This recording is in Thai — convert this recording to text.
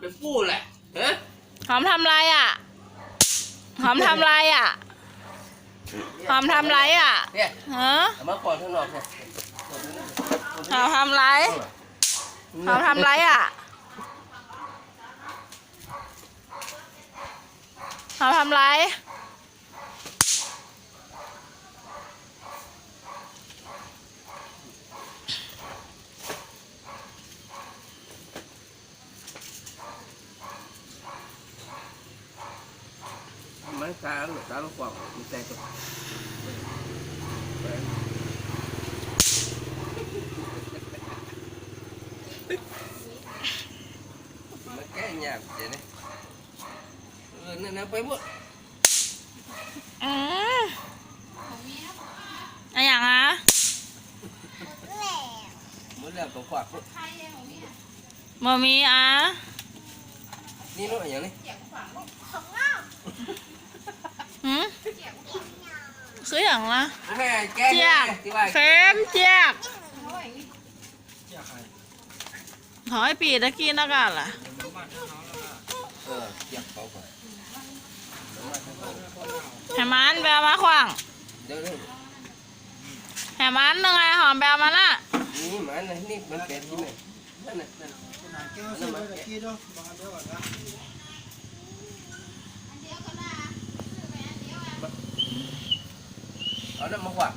เป็นปู้แหละฮะหอมทำไรอะ หอมทำไรอะ หอมทำไรอะเนี่ยฮะเอามาก่อนข้างนอกเนี่ยหอมทำไรหอมทำไรอะหอมทำไร sáng là sáng nó khoảng một xe chục cái nhà của này. Nó nó quấy bụi à. Anh à à mới làm có khoảng bụi mami à đi nó ở nhà đi. Dạ, Không á. คืออย่างละแม่แก้เจี๊ยบที่ว่าเค็มเจี๊ยบขอให้ปีตะกี้นักอะล่ะเออเจี๊ยบเขาก่อนแหมันแบลมาขวางเดี๋ยวนี้แหมันยังไงหอมแบลมาน่ะนี่มันนะนี่มันเป็ดที่ไหนนั่นน่ะนั่นน่ะ Ano, magwa?